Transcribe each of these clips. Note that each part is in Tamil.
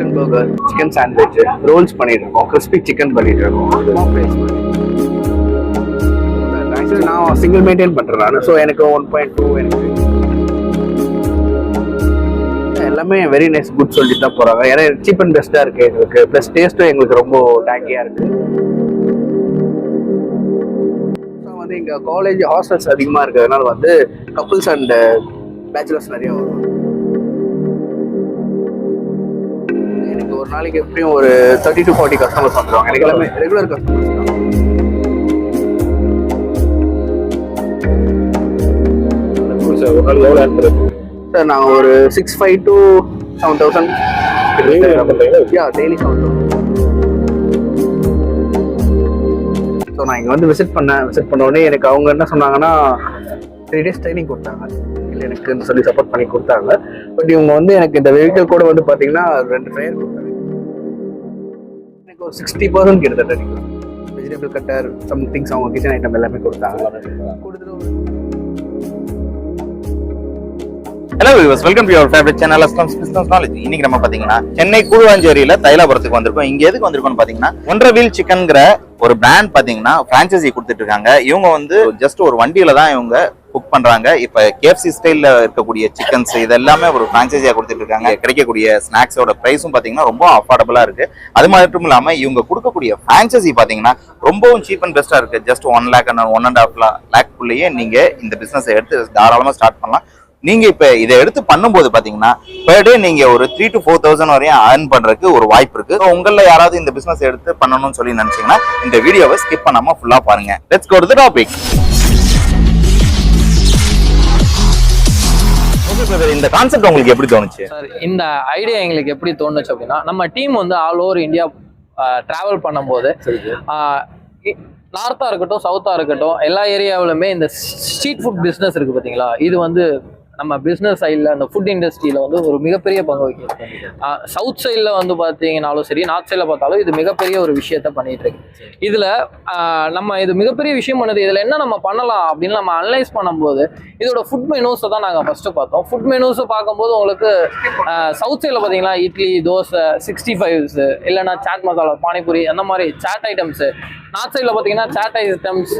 Chicken burger chicken sandwich rolls பண்ணிட்டு இருக்கோம் கிறிஸ்பி சிக்கன் பண்ணிட்டு இருக்கோம் ஆக்சுவலி நான் சிங்கிள் மெயின்டைன் பண்றேன் நான். ஸோ எனக்கு ஒன் பாயிண்ட் டூ எனக்கு. எல்லாமே வெரி நைஸ் குட் சொல்லிட்டு தான் போறாங்க. ஏன்னா சீப் அண்ட் பெஸ்ட்டாக இருக்கு எங்களுக்கு. ப்ளஸ் டேஸ்ட்டும் எங்களுக்கு ரொம்ப டேங்கியாக இருக்கு. ஸோ வந்து இங்கே காலேஜ் ஹாஸ்டல்ஸ் அதிகமாக இருக்கிறதுனால வந்து கப்புள்ஸ் அண்ட் பேச்சுலர்ஸ் நிறைய வரும். ஒரு நாளைக்கு எப்படியும் ஒரு தேர்ட்டி டு ஃபார்ட்டி கஸ்டமர்ஸ் வந்துருவாங்க. எனக்கு எல்லாமே ரெகுலர் கஸ்டமர்ஸ் தான். சார் நாங்கள் ஒரு six five to seven thousand yeah daily seven thousand so நான் இங்கே வந்து விசிட் பண்ணேன். விசிட் பண்ண உடனே எனக்கு அவங்க என்ன சொன்னாங்கன்னா த்ரீ டேஸ் ட்ரைனிங் கொடுத்தாங்க. இல்லை எனக்குன்னு சொல்லி சப்போர்ட் பண்ணி கொடுத்தாங்க. பட் இவங்க வந்து எனக்கு இந்த வெஹிக்கிள் கூட வந்து பார்த்தீங்கன்னா ரெண்டு ட்ரையர் கொடுத்தாங்க. எனக்கு சிக்ஸ்டி பர்சன்ட் கிட்டத்தட்ட வெஜிடபிள் கட்டர் சம் திங்ஸ் அவங்க கிச்சன் ஐட்டம் எல்லாமே கொடுத்தாங்க. Hello viewers welcome to your favourite channel Aslam's business knowledge இன்னைக்கு நம்ம பாத்தீங்கன்னா சென்னை கூடுவாஞ்சேரியில தைலாபுரத்துக்கு வந்திருக்கோம். இங்க எதுக்கு வந்திருக்கோம்னு பாத்தீங்கன்னா ஒன்றரை வீல் சிக்கன்ங்கிற ஒரு பிராண்ட் பாத்தீங்கன்னா பிரான்ச்சைசி கொடுத்துட்டு இருக்காங்க. இவங்க வந்து ஜஸ்ட் ஒரு வண்டியில தான் இவங்க குக் பண்றாங்க. இப்ப கேஎஃப்சி ஸ்டைல்ல இருக்கக்கூடிய சிக்கன்ஸ் இது எல்லாமே ஒரு பிரான்ச்சைசியா கொடுத்துட்டு இருக்காங்க கிடைக்கக்கூடிய ஸ்நாக்ஸோட பிரைஸும் பாத்தீங்கன்னா ரொம்ப அஃபோர்டபுளா இருக்கு. அது மட்டும் இல்லாம இவங்க கொடுக்கக்கூடிய பிரான்ச்சைசி பாத்தீங்கன்னா ரொம்பவும் சீப் அண்ட் பெஸ்டா இருக்கு. Just one lakh and one and half lakh குள்ளேயே நீங்க இந்த பிசினஸ் எடுத்து தாராளமா ஸ்டார்ட் பண்ணலாம். நீங்க இப்ப இதை எடுத்து பண்ணும்போது பாத்தீங்கன்னா பெர் டே நீங்க ஒரு த்ரீ டு ஃபோர் தௌசண்ட் வரையும் ஏர்ன் பண்றதுக்கு ஒரு வாய்ப்பு இருக்கு. உங்களில் உங்கள யாராவது இந்த பிசினஸ் எடுத்து பண்ணணும்னு சொல்லி நினைச்சீங்கன்னா இந்த வீடியோவை ஸ்கிப் பண்ணாம ஃபுல்லா பாருங்க. லெட்ஸ் கோ டு டாபிக் இந்த கான்செப்ட் உங்களுக்கு எப்படி தோணுச்சு? சார் இந்த ஐடியா எங்களுக்கு எப்படி தோணுச்சு அப்படின்னா நம்ம டீம் வந்து ஆல் ஓவர் இந்தியா டிராவல் பண்ணும்போது நார்த்தா இருக்கட்டும் சவுத்தா இருக்கட்டும் எல்லா ஏரியாவிலுமே இந்த ஸ்ட்ரீட் ஃபுட் பிஸ்னஸ் இருக்கு பார்த்தீங்களா இது வந்து நம்ம பிஸ்னஸ் சைடில் அந்த ஃபுட் இண்டஸ்ட்ரியில் வந்து ஒரு மிகப்பெரிய பங்கு வகிக்குது சவுத் சைடில் வந்து பார்த்தீங்கனாலும் சரி நார்த் சைடில் பார்த்தாலும் இது மிகப்பெரிய ஒரு விஷயத்த பண்ணிட்டு இருக்கு. இதில் நம்ம இது மிகப்பெரிய விஷயம் பண்ணுது இதில் என்ன நம்ம பண்ணலாம் அப்படின்னு நம்ம அனலைஸ் பண்ணும்போது இதோட ஃபுட் மெனூஸை தான் நாங்கள் ஃபஸ்ட்டு பார்த்தோம். ஃபுட் மெனூஸை பார்க்கும்போது உங்களுக்கு சவுத் சைடில் பார்த்தீங்கன்னா இட்லி தோசை சிக்ஸ்டி ஃபைவ்ஸு இல்லைன்னா சாட் மசாலா பானிபூரி அந்த மாதிரி சாட் ஐட்டம்ஸு நார்த் சைடில் பார்த்தீங்கன்னா சாட் ஐட்டம்ஸ்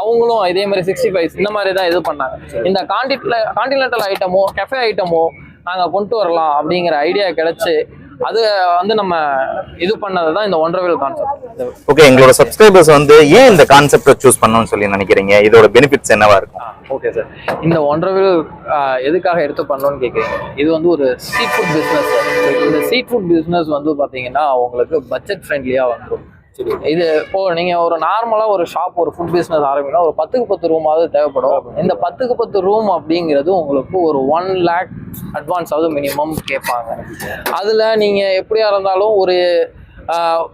அவங்களும் இதே மாதிரி சிக்ஸ்டி ஃபைவ் இந்த மாதிரி தான் இது பண்ணாங்க. இந்த காண்டிட்ல காண்டினென்டல் ஐட்டமோ கெஃபே ஐட்டமோ நாங்கள் கொண்டு வரலாம் அப்படிங்கிற ஐடியா கிடைச்சு அது வந்து நம்ம இது பண்ணது தான் இந்த ஒன்றரை கான்செப்ட் ஓகே எங்களோட சப்ஸ்கிரைபர்ஸ் வந்து ஏன் இந்த கான்செப்டை சூஸ் பண்ணணும்னு சொல்லி நினைக்கிறீங்க? இதோட பெனிஃபிட்ஸ் என்னவா இருக்கும்? ஓகே சார் இந்த ஒன்றரை எதுக்காக எடுத்து பண்ணணும்னு கேட்குறீங்க இது வந்து ஒரு ஸ்ட்ரீட் ஃபுட் பிஸ்னஸ் இந்த ஸ்ட்ரீட் ஃபுட் பிஸ்னஸ் வந்து பார்த்தீங்கன்னா உங்களுக்கு பட்ஜெட் ஃப்ரெண்ட்லியாக வந்துடும் இது இப்போ நீங்க ஒரு நார்மலா ஒரு ஷாப் ஒரு ஃபுட் பிசினஸ் ஆரம்பிக்கணும் ஒரு பத்துக்கு பத்து ரூமாவது தேவைப்படும். இந்த பத்துக்கு பத்து ரூம் அப்படிங்கிறது உங்களுக்கு ஒரு ஒன் லேக் அட்வான்ஸ் ஆகுது மினிமம் கேட்பாங்க அதுல நீங்க எப்படியா இருந்தாலும் ஒரு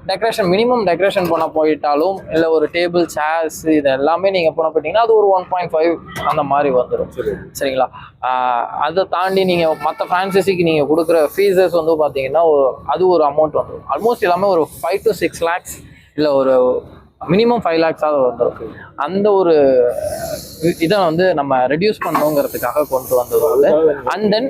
டெக்கரேஷன் மினிமம் டெக்கரேஷன் பண்ண போயிட்டாலும் இல்லை ஒரு டேபிள் சேர்ஸ் இது எல்லாமே நீங்கள் பண்ண போயிட்டீங்கன்னா அது ஒரு ஒன் பாயிண்ட் ஃபைவ் அந்த மாதிரி வந்துடும் சரிங்களா? அதை தாண்டி நீங்கள் மற்ற ஃப்ரான்ச்சைசிக்கு நீங்கள் கொடுக்குற ஃபீஸஸ் வந்து பார்த்தீங்கன்னா அது ஒரு அமௌண்ட் வந்துடும் ஆல்மோஸ்ட் எல்லாமே ஒரு ஃபைவ் டு சிக்ஸ் லேக்ஸ் இல்லை ஒரு மினிமம் ஃபைவ் லேக்ஸாவது வந்துடும் அந்த ஒரு இதை வந்து நம்ம ரெடியூஸ் பண்ணணுங்கிறதுக்காக கொண்டு வந்தது வந்து அண்ட் தென்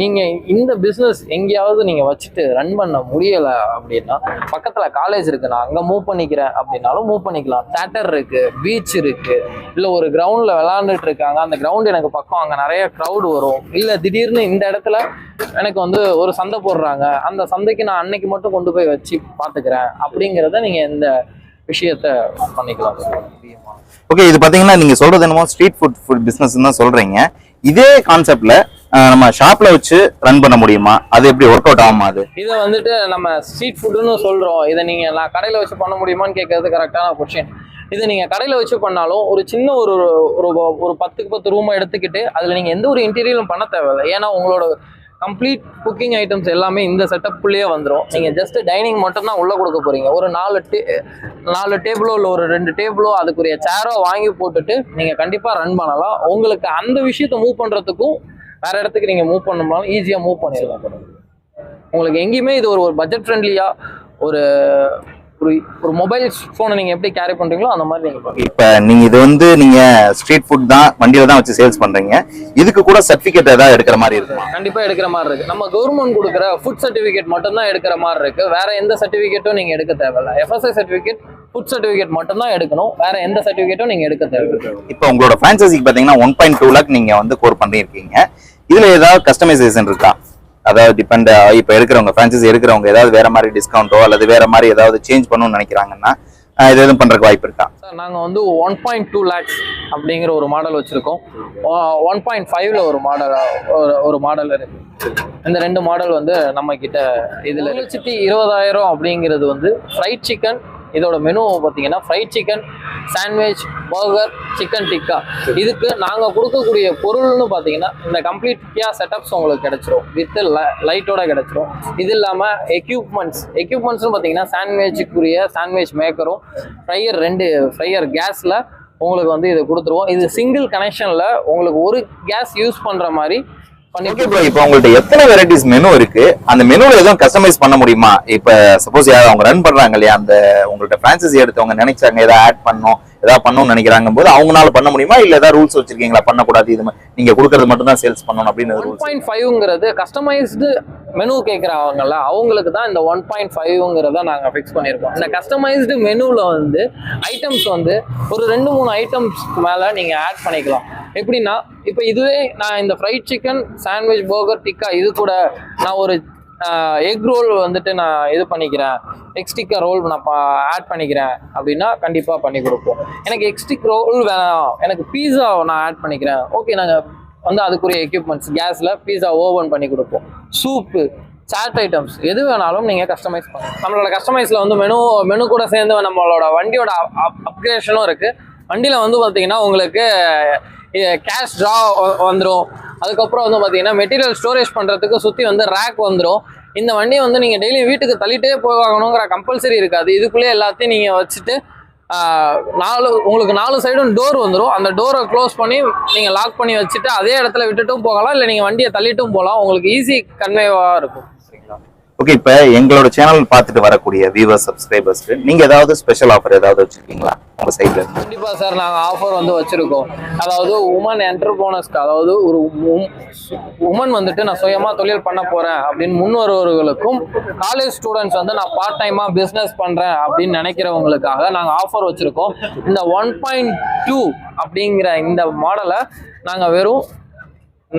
நீங்கள் இந்த பிஸ்னஸ் எங்கேயாவது நீங்கள் வச்சுட்டு ரன் பண்ண முடியலை அப்படின்னா பக்கத்தில் காலேஜ் இருக்கு நான் அங்கே மூவ் பண்ணிக்கிறேன் அப்படின்னாலும் மூவ் பண்ணிக்கலாம். தேட்டர் இருக்குது பீச் இருக்குது இல்லை ஒரு கிரவுண்டில் விளாண்டுட்டு இருக்காங்க. அந்த கிரவுண்டு எனக்கு பக்கம் அங்கே நிறைய க்ரௌடு வரும். இல்லை திடீர்னு இந்த இடத்துல எனக்கு வந்து ஒரு சந்தை போடுறாங்க. அந்த சந்தைக்கு நான் அன்னைக்கு மட்டும் கொண்டு போய் வச்சு பார்த்துக்கிறேன். அப்படிங்கிறத நீங்கள் இந்த விஷயத்த பண்ணிக்கலாம். ஓகே இது பார்த்தீங்கன்னா நீங்கள் சொல்கிறது என்னமோ ஸ்ட்ரீட் ஃபுட் ஃபுட் பிஸ்னஸ் தான் சொல்கிறீங்க இதே கான்செப்டில் நம்ம ஷாப்ல வச்சு ரன் பண்ண முடியுமா? அது எப்படி ஒர்க் அவுட் ஆகுமா அது? இதை வந்துட்டு நம்ம ஸ்ட்ரீட் ஃபுட்டுன்னு சொல்றோம். இதை நீங்க நான் கடையில வச்சு பண்ண முடியுமான்னு கேட்கறது கரெக்டான கொஸ்டின் இது நீங்கள் கடையில் வச்சு பண்ணாலும் ஒரு சின்ன ஒரு ஒரு ஒரு பத்துக்கு பத்து ரூமை எடுத்துக்கிட்டு அதில் நீங்கள் எந்த ஒரு இன்டீரியரும் பண்ண தேவையில்லை. ஏன்னா உங்களோட கம்ப்ளீட் குக்கிங் ஐட்டம்ஸ் எல்லாமே இந்த செட்டப்புள்ளேயே வந்துடும் நீங்கள் ஜஸ்ட் டைனிங் மட்டும் தான் கொடுக்க போகிறீங்க ஒரு நாலு டே நாலு டேபிளோ இல்லை ஒரு ரெண்டு டேபிளோ அதுக்குரிய சேரோ வாங்கி போட்டுட்டு நீங்கள் கண்டிப்பாக ரன் பண்ணலாம். உங்களுக்கு அந்த விஷயத்த மூவ் பண்ணுறதுக்கும் வேற இடத்துக்கு நீங்க மூவ் பண்ணணும்னாலும் ஈஸியா மூவ் பண்ணிடலாம். உங்களுக்கு எங்கேயுமே இது ஒரு ஒரு பட்ஜெட் ஃப்ரெண்ட்லியா ஒரு ஒரு ஒரு மொபைல் ஃபோனை நீங்க எப்படி கேரி பண்றீங்களோ அந்த மாதிரி நீங்க பண்ணுங்க இப்ப நீங்க இது வந்து நீங்க ஸ்ட்ரீட் ஃபுட் தான் வண்டியில தான் வச்சு சேல்ஸ் பண்றீங்க. இதுக்கு கூட சர்டிபிகேட் ஏதாவது எடுக்கிற மாதிரி இருக்குமா? கண்டிப்பா எடுக்கிற மாதிரி இருக்கு. நம்ம கவர்மெண்ட் கொடுக்குற ஃபுட் சர்டிபிகேட் மட்டும் தான் எடுக்கிற மாதிரி இருக்கு. வேற எந்த சர்டிபிகேட்டும் நீங்க எடுக்க தேவையில்ல. எஃப்எஸ்ஐ சர்டிபிகேட் ஃபுட் சர்டிபிகேட் மட்டும் தான் எடுக்கணும். வேற எந்த சர்டிபிகேட்டும் நீங்க எடுக்க தேவையில்லை. இப்போ உங்களோட ஃப்ரான்ச்சைசிக்கு பாத்தீங்கன்னா ஒன் பாயிண்ட் டூ லேக் நீங்க வந்து கோர் பண்ணிருக்கீங்க இதுல ஏதாவது கஸ்டமைசேஷன் இருக்கா? அதாவது டிபெண்ட் இப்போ எடுக்கிறவங்க ஃப்ரான்ச்சைசி எடுக்கிறவங்க ஏதாவது வேற மாதிரி டிஸ்கவுண்டோ அல்லது வேற மாதிரி ஏதாவது சேஞ்ச் பண்ணணும்னு நினைக்கிறாங்கன்னா இது எதுவும் பண்றதுக்கு வாய்ப்பு இருக்கா? சார் நாங்கள் வந்து ஒன் பாயிண்ட் டூ லேக்ஸ் அப்படிங்கிற ஒரு மாடல் வச்சுருக்கோம். ஒன் பாயிண்ட் ஃபைவ்ல ஒரு மாடல் ஒரு ஒரு மாடல் இருக்கு. இந்த ரெண்டு மாடல் வந்து நம்ம கிட்ட இதில் லட்சத்தி இருபதாயிரம் அப்படிங்கிறது வந்து ஃப்ரைட் சிக்கன் இதோட மெனு பார்த்தீங்கன்னா fried chicken sandwich burger chicken tikka இதுக்கு நாங்கள் கொடுக்கக்கூடிய பொருள்னு பார்த்தீங்கன்னா இந்த கம்ப்ளீட் கியா செட்டப்ஸ் உங்களுக்கு கிடச்சிரும். வித் லைட்டோட கிடச்சிரும். இது இல்லாமல் எக்யூப்மெண்ட்ஸ் எக்யூப்மெண்ட்ஸ்னு பார்த்தீங்கன்னா சாண்ட்விச்சுக்குரிய சாண்ட்விச் மேக்கரும் ஃப்ரையர் ரெண்டு ஃப்ரையர் கேஸில் உங்களுக்கு வந்து இதை கொடுத்துருவோம். இது சிங்கிள் கனெக்ஷனில் உங்களுக்கு ஒரு கேஸ் யூஸ் பண்ணுற மாதிரி ஓகே ப்ரோ இப்போ உங்கள்ட்ட எத்தனை வெரைட்டிஸ் மெனு இருக்கு? அந்த மெனுல எதுவும் கஸ்டமைஸ் பண்ண முடியுமா? இப்ப சப்போஸ் யாராவது அவங்க ரன் பண்றாங்க இல்லையா அந்த உங்கள்ட்ட ஃப்ரான்சைசி எடுத்தவங்க நினைச்சாங்க ஏதாவது ஆட் பண்ணணும் ஏதாவது பண்ணணும்னு நினைக்கிறாங்க போது அவங்களால பண்ண முடியுமா? இல்ல ஏதாவது ரூல்ஸ் வச்சிருக்கீங்களா? பண்ணக்கூடாது இது நீங்க கொடுக்கறது மட்டும் தான் சேல்ஸ் பண்ணணும் அப்படின்னு ஒன் பாயிண்ட் ஃபைவ்ங்கிறது கஸ்டமைஸ்டு மெனு கேட்குறவங்கல்ல அவங்களுக்கு தான் இந்த ஒன் பாயிண்ட் ஃபைவ்ங்கிறத நாங்கள் ஃபிக்ஸ் பண்ணியிருக்கோம் இந்த கஸ்டமைஸ்டு மெனுவில் வந்து ஐட்டம்ஸ் வந்து ஒரு ரெண்டு மூணு ஐட்டம்ஸ்க்கு மேலே நீங்கள் ஆட் பண்ணிக்கலாம். எப்படின்னா இப்போ இதுவே நான் இந்த fried chicken sandwich burger tikka இது கூட நான் ஒரு எக் ரோல் வந்துட்டு நான் இது பண்ணிக்கிறேன். எக்ஸ்டிக்கா ரோல் நான் ஆட் பண்ணிக்கிறேன். அப்படின்னா கண்டிப்பாக பண்ணி கொடுப்போம். எனக்கு எக்ஸ்டிக் ரோல் வேணாம். எனக்கு பீஸா நான் ஆட் பண்ணிக்கிறேன். ஓகே நாங்கள் வந்து அதுக்குரிய எக்யூப்மெண்ட்ஸ் கேஸில் பீஸா ஓவன் பண்ணி கொடுப்போம். சூப்பு சாட் ஐட்டம்ஸ் எது வேணாலும் நீங்கள் கஸ்டமைஸ் பண்ணலாம். நம்மளோட கஸ்டமைஸில் வந்து மெனு மெனு கூட சேர்ந்து நம்மளோட வண்டியோட அப்கிரேஷனும் இருக்குது வண்டியில் வந்து பார்த்தீங்கன்னா உங்களுக்கு கேஷ் ட்ரா வந்துடும் அதுக்கப்புறம் வந்து பார்த்தீங்கன்னா மெட்டீரியல் ஸ்டோரேஜ் பண்ணுறதுக்கு சுற்றி வந்து ரேக் வந்துடும் இந்த வண்டியை வந்து நீங்கள் டெய்லி வீட்டுக்கு தள்ளிட்டே போகணுங்கிற கம்பல்சரி இருக்காது. இதுக்குள்ளேயே எல்லாத்தையும் நீங்கள் வச்சுட்டு நாலு உங்களுக்கு நாலு சைடும் டோர் வந்துடும் அந்த டோரை க்ளோஸ் பண்ணி நீங்கள் லாக் பண்ணி வச்சுட்டு அதே இடத்துல விட்டுட்டும் போகலாம். இல்லை நீங்கள் வண்டியை தள்ளிட்டும் போகலாம். உங்களுக்கு ஈஸி கன்வேவாக இருக்கும். ஓகே இப்ப எங்களோட சேனல் பார்த்துட்டு வரக்கூடிய வியூவர் சப்ஸ்கிரைபர்ஸ்க்கு நீங்க ஏதாவது ஸ்பெஷல் ஆஃபர் ஏதாவது வச்சிருக்கீங்களா? உங்க சைட்ல இருந்து. கண்டிப்பா சார் நாங்க ஆஃபர் வந்து வச்சிருக்கோம். அதாவது உமன் என்டர்பிரோனஸ்க்கு அதாவது ஒரு உமன் வந்துட்டு நான் சுயமா தொழில் பண்ண போறேன் அப்படின்னு முன் வருவர்களுக்கும் காலேஜ் ஸ்டூடெண்ட்ஸ் வந்து நான் பார்ட் டைமா பிசினஸ் பண்றேன் அப்படின்னு நினைக்கிறவங்களுக்காக நாங்க ஆஃபர் வச்சிருக்கோம். இந்த ஒன் பாயிண்ட் டூ அப்படிங்கிற இந்த மாடலை நாங்க வெறும்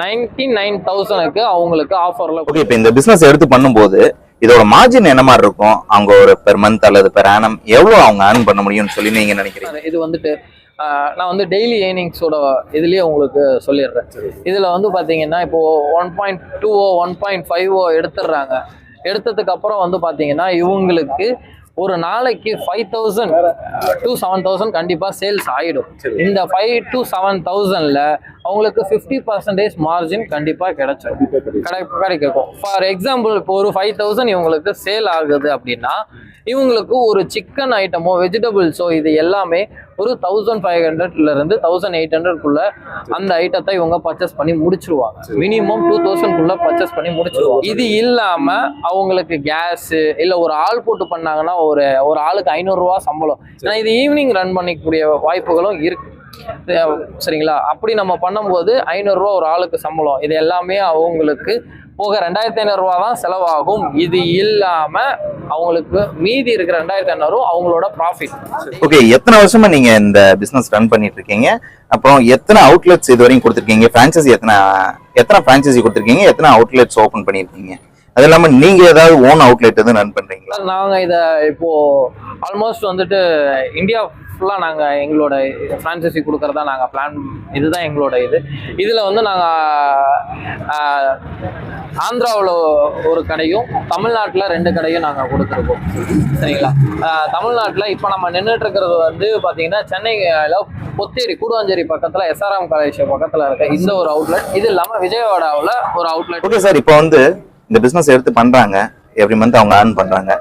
நைன்டி நைன் தௌசண்ட்க்கு அவங்களுக்கு ஆஃபர்ல ஓகே இப்போ இந்த பிசினஸ் எடுத்து பண்ணும்போது இதோட மார்ஜின் என்ன மாதிரி இருக்கும்? அவங்க ஒரு பெர் மந்த் அல்லது பெர் ஆனம் எவ்வளவு அவங்க earn பண்ண முடியும்னு சொல்லி நீங்க நினைக்கிறீங்க? இது வந்துட்டு நான் வந்து டெய்லி ஏர்னிங்ஸோட இதுலயே உங்களுக்கு சொல்லிடுறேன். இதுல வந்து பாத்தீங்கன்னா இப்போ one point two or one point five எடுத்துடுறாங்க. எடுத்ததுக்கு அப்புறம் வந்து பாத்தீங்கன்னா இவங்களுக்கு ஒரு நாளைக்கு five thousand to seven thousand கண்டிப்பா சேல்ஸ் ஆயிடும். இந்த ஃபைவ் டு செவன் தௌசண்ட்ல அவங்களுக்கு ஃபிஃப்டி பர்சன்டேஜ் மார்ஜின் கண்டிப்பா கிடைச்சிடும் கிடை கிடைக்கும் ஃபார் எக்ஸாம்பிள் இப்போ ஒரு ஃபைவ் தௌசண்ட் இவங்களுக்கு சேல் ஆகுது அப்படின்னா இவங்களுக்கு ஒரு சிக்கன் ஐட்டமோ வெஜிடபிள்ஸோ இது எல்லாமே ஒரு தௌசண்ட் ஃபைவ் ஹண்ட்ரட்ல இருந்து தௌசண்ட் எயிட் ஹண்ட்ரட்குள்ள அந்த ஐட்டத்தை இவங்க பர்ச்சேஸ் பண்ணி முடிச்சிருவாங்க. மினிமம் டூ தௌசண்ட்குள்ள பர்ச்சேஸ் பண்ணி முடிச்சிருவாங்க. இது இல்லாம அவங்களுக்கு கேஸ் இல்ல ஒரு ஆள் போட்டு பண்ணாங்கன்னா ஒரு ஒரு ஆளுக்கு ஐநூறுரூவா சம்பளம். ஏன்னா இது ஈவினிங் ரன் பண்ணிக்கூடிய வாய்ப்புகளும் இருக்கு. சரிங்களா? அப்படி நம்ம பண்ணும்போது ஐநூறுரூவா ஒரு ஆளுக்கு சம்பளம். இது எல்லாமே அவங்களுக்கு போக ரெண்டாயிரத்தி ஐநூறுரூவா தான் செலவாகும். இது இல்லாம அவங்களுக்கு மீதி இருக்கிற ரெண்டாயிரத்தி ஐநூறு அவங்களோட ப்ராஃபிட் ஓகே எத்தனை வருஷமா நீங்க இந்த பிசினஸ் ரன் பண்ணிட்டு இருக்கீங்க அப்புறம் எத்தனை அவுட்லெட்ஸ் இது வரைக்கும் கொடுத்துருக்கீங்க? ஃப்ரான்ச்சைசி எத்தனை எத்தனை ஃப்ரான்ச்சைசி கொடுத்துருக்கீங்க? எத்தனை அவுட்லெட்ஸ் ஓபன் பண்ணியிருக்கீங்க? அது இல்லாம நீங்க ஏதாவது ஓன் அவுட்லெட் எதுவும் ரன் பண்றீங்களா? நாங்க இத இப்போ ஆல்மோஸ்ட் வந்துட்டு இந்தியா ஃபுல்லாக நாங்கள் எங்களோட ஃப்ரான்சைசி கொடுக்குறதா நாங்கள் பிளான் இதுதான் எங்களோட இது. இதில் வந்து நாங்கள் ஆந்திராவில் ஒரு கடையும் தமிழ்நாட்டில் ரெண்டு கடையும் நாங்கள் கொடுத்துருக்கோம். சரிங்களா? தமிழ்நாட்டில் இப்போ நம்ம நின்றுட்டு இருக்கிறது வந்து பார்த்தீங்கன்னா சென்னையில் பொத்தேரி கூடுவாஞ்சேரி பக்கத்தில் எஸ்ஆர்எம் காலேஜ் பக்கத்தில் இருக்க இந்த ஒரு அவுட்லெட் இது இல்லாமல் விஜயவாடாவில் ஒரு அவுட்லெட் ஓகே சார் இப்போ வந்து இந்த பிஸ்னஸ் எடுத்து பண்ணுறாங்க எவ்ரி மந்த் அவங்க ஏர்ன் பண்ணுறாங்க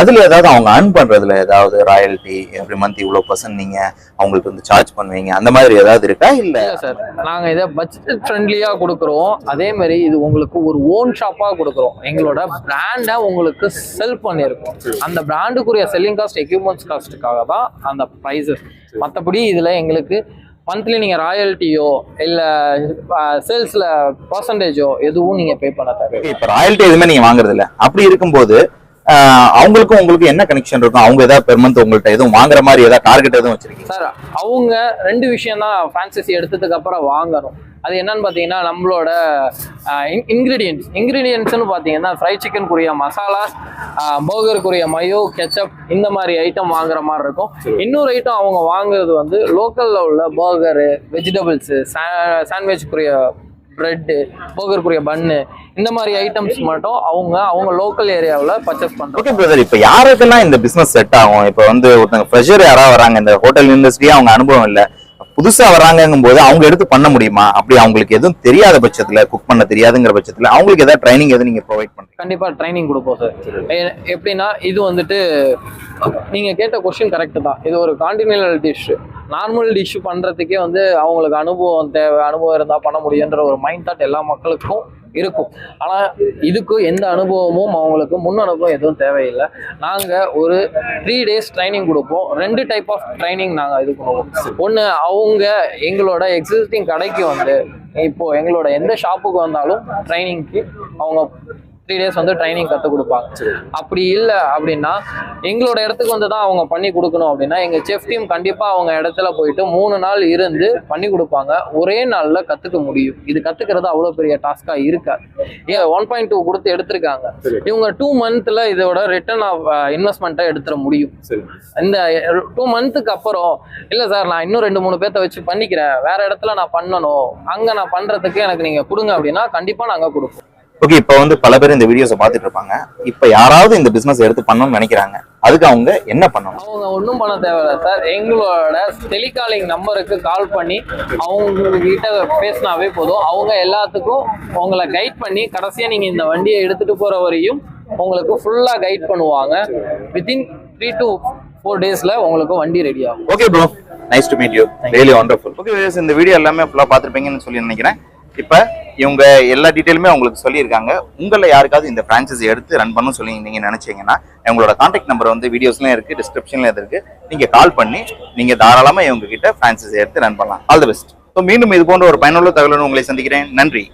அதில் ஏதாவது அவங்க ஏர்ன் பண்ணுறதுல ஏதாவது ராயல்ட்டி எவ்ரி மந்த் இவ்வளோ பர்சன்ட் நீங்கள் அவங்களுக்கு வந்து சார்ஜ் பண்ணுவீங்க? அந்த மாதிரி ஏதாவது இருக்கா? இல்லை. சார். நாங்கள் இதை பட்ஜெட் ஃப்ரெண்ட்லியாக கொடுக்குறோம். அதே மாதிரி இது உங்களுக்கு ஒரு ஓன் ஷாப்பாக கொடுக்குறோம். எங்களோட பிராண்டை உங்களுக்கு செல் பண்ணியிருக்கோம். அந்த பிராண்டுக்குரிய செல்லிங் காஸ்ட் எக்யூப்மெண்ட்ஸ் காஸ்ட்டுக்காக தான் அந்த ப்ரைஸஸ் மற்றபடி இதில் எங்களுக்கு மந்த்லி நீங்க ராயல்ட்டியோ இல்ல சேல்ஸ்ல பர்சன்டேஜோ எதுவும் நீங்க பே பண்ண தேவை இப்ப ராயல்ட்டி எதுவுமே நீங்க வாங்குறது இல்ல அப்படி இருக்கும்போது அவங்களுக்கும் உங்களுக்கு என்ன கனெக்ஷன் இருக்கும்? அவங்க ஏதாவது பெர் மந்த் உங்கள்ட்ட எதுவும் வாங்குற மாதிரி ஏதாவது டார்கெட் எதுவும் வச்சிருக்கீங்க சார் அவங்க ரெண்டு விஷயம் தான் ஃப்ரான்சைசி எடுத்ததுக்கு அப்புறம் வாங்கணும். அது என்னன்னு பார்த்தீங்கன்னா நம்மளோட இன்கிரீடியன்ஸ் இன்கிரீடியன்ஸ்னு பார்த்தீங்கன்னா ஃப்ரைட் சிக்கனுக்குரிய மசாலாஸ் பர்கருக்குரிய மயோ கெச்சப் இந்த மாதிரி ஐட்டம் வாங்குற மாதிரி இருக்கும். இன்னொரு ஐட்டம் அவங்க வாங்குறது வந்து லோக்கலில் உள்ள பர்கரு வெஜிடபிள்ஸு சாண்ட்விச்சுக்குரிய ப்ரெட்டு பர்கருக்குரிய பன்னு இந்த மாதிரி ஐட்டம்ஸ் மட்டும் அவங்க அவங்க லோக்கல் ஏரியாவில் பர்ச்சேஸ் பண்ணுறாங்க ஓகே பிரதர் இப்ப யாருக்கெல்லாம் இந்த பிசினஸ் செட் ஆகும்? இப்ப வந்து ஒருத்தங்க ஃப்ரெஷர் யாராவது வராங்க? இந்த ஹோட்டல் இண்டஸ்ட்ரியே அவங்க அனுபவம் இல்ல. புதுசா வராங்கங்கும் போது அவங்க எடுத்து பண்ண முடியுமா? அப்படி அவங்களுக்கு எதுவும் தெரியாத பட்சத்துல குக் பண்ண தெரியாதுங்கிற பட்சத்துல அவங்களுக்கு ஏதாவது ட்ரைனிங் எதுவும் நீங்க ப்ரொவைட் பண்ணுங்க கண்டிப்பா ட்ரைனிங் கொடுப்போம் சார் எப்படின்னா இது வந்துட்டு நீங்க கேட்ட கொஸ்டின் கரெக்ட் தான். இது ஒரு கான்டினியல் டிஷ் நார்மல் டிஷ் பண்றதுக்கே வந்து அவங்களுக்கு அனுபவம் தேவை அனுபவம் இருந்தா பண்ண முடியுன்ற ஒரு மைண்ட் தாட் எல்லா மக்களுக்கும் இருக்கும். ஆனால் இதுக்கு எந்த அனுபவமும் அவங்களுக்கு முன் அனுபவம் எதுவும் தேவையில்லை. நாங்கள் ஒரு த்ரீ டேஸ் ட்ரைனிங் கொடுப்போம். ரெண்டு டைப் ஆஃப் ட்ரைனிங் நாங்கள் இது பண்ணுவோம். ஒன்று அவங்க எங்களோட எக்ஸிஸ்டிங் கடைக்கு வந்து இப்போ எங்களோட எந்த ஷாப்புக்கு வந்தாலும் ட்ரைனிங்க்கு அவங்க த்ரீ டேஸ் வந்து ட்ரைனிங் கற்றுக் கொடுப்பாங்க. அப்படி இல்லை அப்படின்னா எங்களோட இடத்துக்கு வந்து தான் அவங்க பண்ணி கொடுக்கணும் அப்படின்னா எங்கள் செஃப் டீம் கண்டிப்பாக அவங்க இடத்துல போயிட்டு மூணு நாள் இருந்து பண்ணி கொடுப்பாங்க. ஒரே நாளில் கற்றுக்க முடியும். இது கற்றுக்கிறது அவ்வளோ பெரிய டாஸ்காக இருக்காது. ஏன் ஒன் பாயிண்ட் டூ கொடுத்து எடுத்திருக்காங்க. இவங்க டூ மந்த்தில் இதோட ரிட்டர்ன் ஆஃப் இன்வெஸ்ட்மெண்ட்டை எடுத்துட முடியும். இந்த டூ மந்த்துக்கு அப்புறம் இல்லை சார் நான் இன்னும் ரெண்டு மூணு பேர்த்த வச்சு பண்ணிக்கிறேன். வேற இடத்துல நான் பண்ணணும். அங்கே நான் பண்ணுறதுக்கு எனக்கு நீங்கள் கொடுங்க அப்படின்னா கண்டிப்பாக நாங்கள் கொடுப்போம். ஓகே இப்ப வந்து பல பேர் இந்த வீடியோஸை பார்த்துட்டு இருப்பாங்க. இப்ப யாராவது இந்த பிசினஸ் எடுத்து பண்ணணும்னு நினைக்கிறாங்க. அதுக்கு அவங்க என்ன பண்ணணும்? அவங்க ஒன்றும் பண்ண தேவையில்ல சார். எங்களோட டெலிகாலிங் நம்பருக்கு கால் பண்ணி அவங்க கிட்ட பேசினாவே போதும். அவங்க எல்லாத்துக்கும் உங்களை கைட் பண்ணி கடைசியாக நீங்கள் இந்த வண்டியை எடுத்துட்டு போகிற வரையும் உங்களுக்கு ஃபுல்லாக கைட் பண்ணுவாங்க. வித்தின் த்ரீ டு ஃபோர் டேஸில் உங்களுக்கு வண்டி ரெடி ஆகும். Okay bro nice to meet you really wonderful okay இந்த வீடியோ எல்லாமே ஃபுல்லா பார்த்துருப்பீங்கன்னு சொல்லி நினைக்கிறேன். இப்போ இவங்க எல்லா டீட்டெயிலுமே உங்களுக்கு சொல்லியிருக்காங்க. உங்களில் யாருக்காவது இந்த ஃப்ரான்ச்சைசி எடுத்து ரன் பண்ணணும் சொல்லி நீங்க நினைச்சீங்கன்னா உங்களோட காண்டாக்ட் நம்பர் வந்து வீடியோஸ்லயும் இருக்கு டிஸ்கிரிப்ஷன்ல இருக்கு. நீங்க கால் பண்ணி நீங்க தாராளமா இவங்க கிட்ட எடுத்து ரன் பண்ணலாம். ஆல் தி பெஸ்ட் ஸோ மீண்டும் இது போன்ற ஒரு பயனுள்ள தகவலுன்னு உங்களை சந்திக்கிறேன். நன்றி.